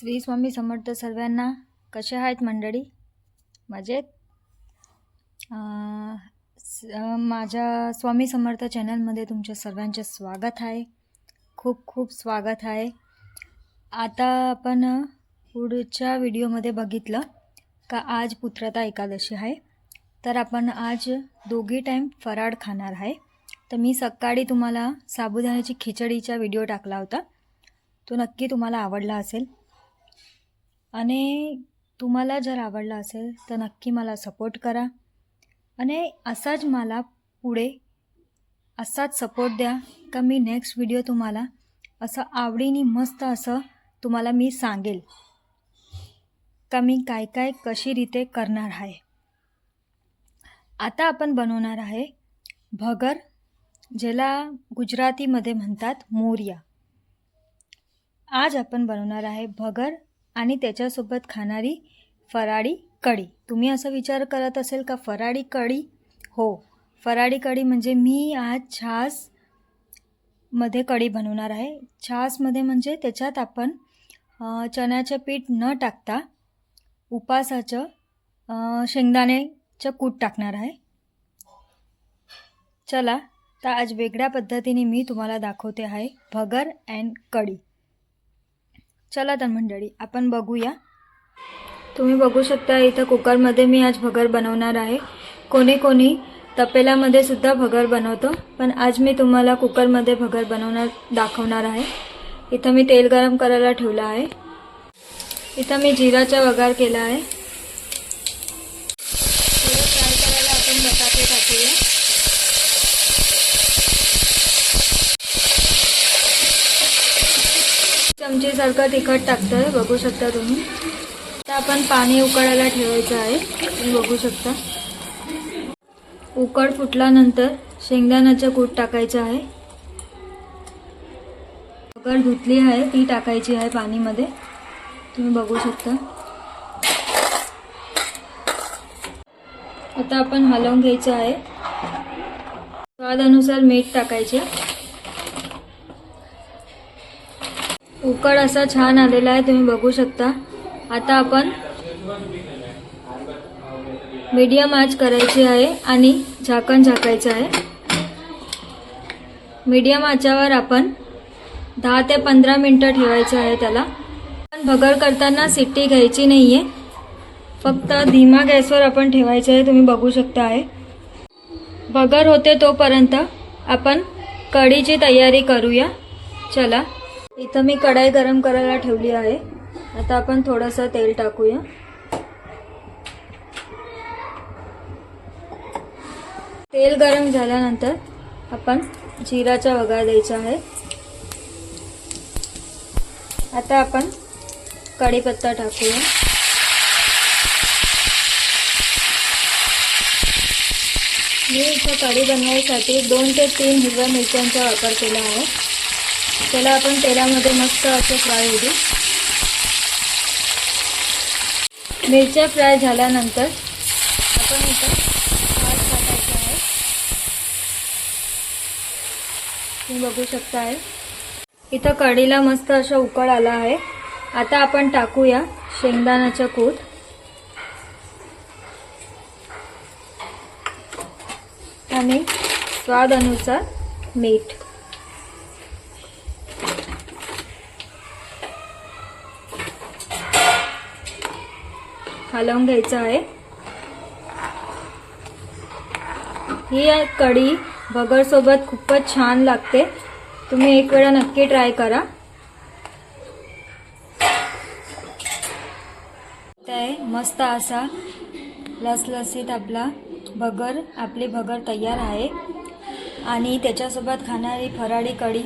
श्री स्वामी समर्थ सर्वांना कसे आहेत मंडळी? मजेत? स- माझ्या स्वामी समर्थ चॅनलमध्ये तुमच्या सर्वांचे स्वागत आहे. खूप खूप स्वागत आहे. आता आपण पुढच्या व्हिडिओमध्ये बघितलं का आज पुत्रता एकादशी आहे. तर आपण आज दोघी टाईम फराळ खाणार आहे. तर मी सकाळी तुम्हाला साबुदाण्याची खिचडीचा व्हिडिओ टाकला होता. तो नक्की तुम्हाला आवडला असेल. आणि तुम्हाला जर आवडला असेल तर नक्की मला सपोर्ट करा. आणि असाच मला पुढे असाच सपोर्ट द्या का मी नेक्स्ट व्हिडिओ तुम्हाला असं आवडीने मस्त असं तुम्हाला मी सांगेल का मी काय काय कशी रीते करणार आहे. आता आपण बनवणार आहे भगर ज्याला गुजरातीमध्ये म्हणतात मोरिया. आज आपण बनवणार आहे भगर आणि त्याच्यासोबत खाणारी फराळी कढी. तुम्ही असा विचार करत असेल का फराळी कढी? हो. फराळी कढी म्हणजे मी आज छासमध्ये कढी बनवणार आहे. छासमध्ये म्हणजे त्याच्यात आपण चण्याचे चण्याचं पीठ न टाकता उपासाचं शेंगदाण्याचं कूट टाकणार आहे. चला तर आज वेगळ्या पद्धतीने मी तुम्हाला दाखवते आहे भगर अँड कढी. चला तर मंडळी आपण बघूया. तुम्ही बघू शकता इथं कुकरमध्ये मी आज भगर बनवणार आहे. कोणी कोणी तपेल्यामध्ये सुद्धा भगर बनवतो पण आज मी तुम्हाला कुकरमध्ये भगर बनवणार दाखवणार आहे. इथं मी तेल गरम करायला ठेवलं आहे. इथं मी जिराचा वगार केला आहे. थोडं फ्राय करायला आपण बटाटे टाकूया. चमचीसारखं तिखट टाकतोय बघू शकता तुम्ही. आता आपण पाणी उकळायला ठेवायचं आहे तुम्ही बघू शकता. उकळ फुटल्यानंतर शेंगदाण्याचं कूट टाकायचं आहे. उकड धुतली आहे ती टाकायची आहे पाणीमध्ये. तुम्ही बघू शकता. आता आपण हलवून घ्यायचं आहे. स्वादानुसार मीठ टाकायचे. उकड असा छान आलेला आहे तुम्ही बघू शकता. आता आपण मीडियम आच करायची आहे आणि झाकण झाकायचं आहे. मीडियम आचावर आपण दहा ते पंधरा मिनटं ठेवायचं आहे त्याला. पण भगर करताना सिट्टी घ्यायची नाही आहे फक्त धीमा गॅसवर आपण ठेवायचं आहे तुम्ही बघू शकता आहे. भगर होते तोपर्यंत आपण कढीची तयारी करूया. चला. इथं मी कढाई गरम करायला ठेवली आहे. आता आपण थोडंसं तेल टाकूया. तेल गरम झाल्यानंतर आपण जिराचा वगार द्यायचा आहे. आता आपण कढीपत्ता टाकूया. मी इथं कढी बनवायसाठी दोन ते तीन हिरव्या मिरच्यांचा वापर केला आहे. त्याला आपण तेलामध्ये मस्त असं फ्राय होऊ देऊ. मिरच्या फ्राय झाल्यानंतर आपण इथं भात टाकायचं आहे. तुम्ही बघू शकता आहे इथं कढीला मस्त असं उकळ आला आहे. आता आपण टाकूया शेंगदाण्याचा कूट. आणि स्वाद अनुसार मीठ. हलवून घ्यायचं आहे. ही कढी. भगरसोबत खूपच छान लागते. तुम्ही एक वेळा नक्की ट्राय करा. ते मस्त असा लसलसीत आपला भगर. आपली भगर तयार आहे. आणि त्याच्यासोबत खाणारी फराळी कढी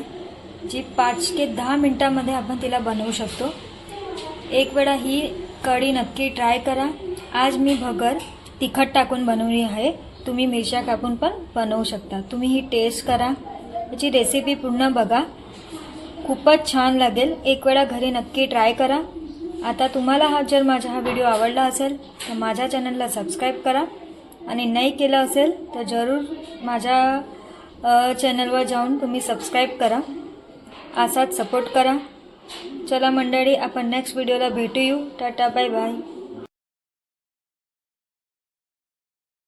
जी पाच ते दहा मिनटामध्ये आपण तिला बनवू शकतो. एक वेळा ही कढी नक्की ट्राय करा. आज मी भगर तिखट टाकून बनवली आहे. तुम्ही मिरच्या कापून पण बनवू शकता. तुम्ही ही टेस्ट करा. याची रेसिपी पूर्ण बघा. खूपच छान लागेल. एक वेळा घरी नक्की ट्राय करा. आता तुम्हाला हा जर माझा हा व्हिडिओ आवडला असेल तर माझ्या चॅनलला सबस्क्राईब करा. आणि नाही केलं असेल तर जरूर माझ्या चॅनलवर जाऊन तुम्ही सबस्क्राईब करा. असाच सपोर्ट करा. चला मंडळी आपण नेक्स्ट व्हिडिओला भेटू येऊ टाटा बाय बाय